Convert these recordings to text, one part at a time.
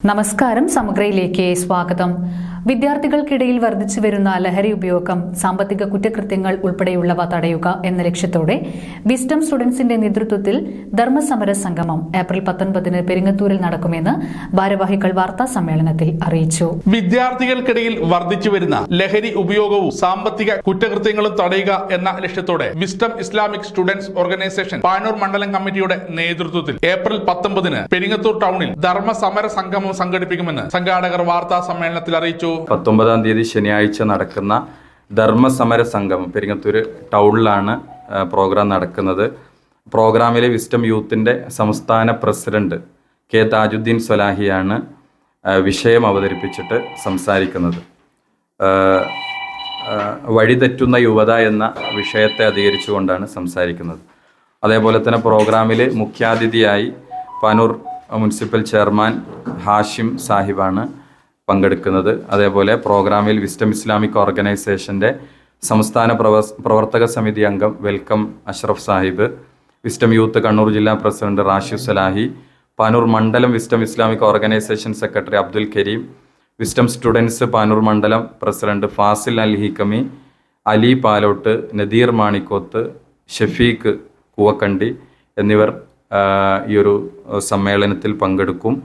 നമസ്കാരം സമഗ്രയിലേക്ക് സ്വാഗതം. വിദ്യാർത്ഥികൾക്കിടയിൽ വർദ്ധിച്ചു വരുന്ന ലഹരി ഉപയോഗം സാമ്പത്തിക കുറ്റകൃത്യങ്ങൾ ഉൾപ്പെടെയുള്ളവ തടയുക എന്ന ലക്ഷ്യത്തോടെ വിസ്ഡം സ്റ്റുഡൻസിന്റെ നേതൃത്വത്തിൽ ധർമ്മസമര സംഗമം ഏപ്രിൽ പത്തൊൻപതിന് പെരിങ്ങത്തൂരിൽ നടക്കുമെന്ന് ഭാരവാഹികൾ വാർത്താ സമ്മേളനത്തിൽ അറിയിച്ചു. വിദ്യാർത്ഥികൾക്കിടയിൽ വർദ്ധിച്ചു വരുന്ന ലഹരി ഉപയോഗവും സാമ്പത്തിക കുറ്റകൃത്യങ്ങളും തടയുക എന്ന ലക്ഷ്യത്തോടെ Wisdom Islamic Students Organisation Panoor മണ്ഡലം കമ്മിറ്റിയുടെ നേതൃത്വത്തിൽ ഏപ്രിൽ പത്തൊമ്പതിന് പെരിങ്ങത്തൂർ ടൗണിൽ ധർമ്മ സമര സംഗമം സംഘടിപ്പിക്കുമെന്ന് സംഘാടകർ വാർത്താ സമ്മേളനത്തിൽ അറിയിച്ചു. പത്തൊമ്പതാം തീയതി ശനിയാഴ്ച നടക്കുന്ന ധർമ്മസമര സംഗമം പെരിങ്ങത്തൂർ ടൗണിലാണ് പ്രോഗ്രാം നടക്കുന്നത്. പ്രോഗ്രാമിലെ വിസ്റ്റം യൂത്തിന്റെ സംസ്ഥാന പ്രസിഡന്റ് കെ താജുദ്ദീൻ സ്വലാഹിയാണ് വിഷയം അവതരിപ്പിച്ചിട്ട് സംസാരിക്കുന്നത്. വഴിതെറ്റുന്ന യുവത എന്ന വിഷയത്തെ അധികരിച്ചുകൊണ്ടാണ് സംസാരിക്കുന്നത്. അതേപോലെ തന്നെ പ്രോഗ്രാമിൽ മുഖ്യാതിഥിയായി പാനൂർ മുനിസിപ്പൽ ചെയർമാൻ ഹാഷിം സാഹിബാണ് പങ്കെടുക്കുന്നത്. അതേപോലെ പ്രോഗ്രാമിൽ വിസ്റ്റം ഇസ്ലാമിക് ഓർഗനൈസേഷന്റെ സംസ്ഥാന പ്രവ- പ്രവർത്തക സമിതി അംഗം welcome Ashraf Sahib Wisdom Youth Kannur ജില്ലാ പ്രസിഡന്റ് റാഷിദ് സലാഹി പാനൂർ മണ്ഡലം Wisdom Islamic Organisation secretary Abdul Kareem Wisdom Students Panoor മണ്ഡലം പ്രസിഡന്റ് ഫാസിൽ അൽ ഹിക്കമി അലി പാലോട്ട് നദീർ മാണിക്കോത്ത് ഷഫീഖ് കുവക്കണ്ടി എന്നിവർ ഈ ഒരു സമ്മേളനത്തിൽ പങ്കെടുക്കും.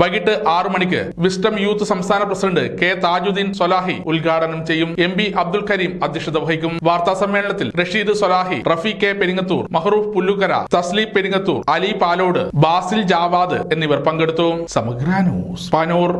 വൈകിട്ട് ആറു മണിക്ക് വിസ്റ്റം യൂത്ത് സംസ്ഥാന പ്രസിഡന്റ് കെ താജുദ്ദീൻ സൊലാഹി ഉദ്ഘാടനം ചെയ്യും. എം ബി അബ്ദുൽ കരീം അധ്യക്ഷത വഹിക്കും. വാർത്താ സമ്മേളനത്തിൽ റഷീദ് സൊലാഹി റഫി കെ പെരിങ്ങത്തൂർ മഹ്റൂഫ് പുല്ലുകര തസ്ലീം പെരിങ്ങത്തൂർ അലി പാലോട് ബാസിൽ ജാവാദ് എന്നിവർ പങ്കെടുത്തു. സമഗ്ര ന്യൂസ് പാനൂർ.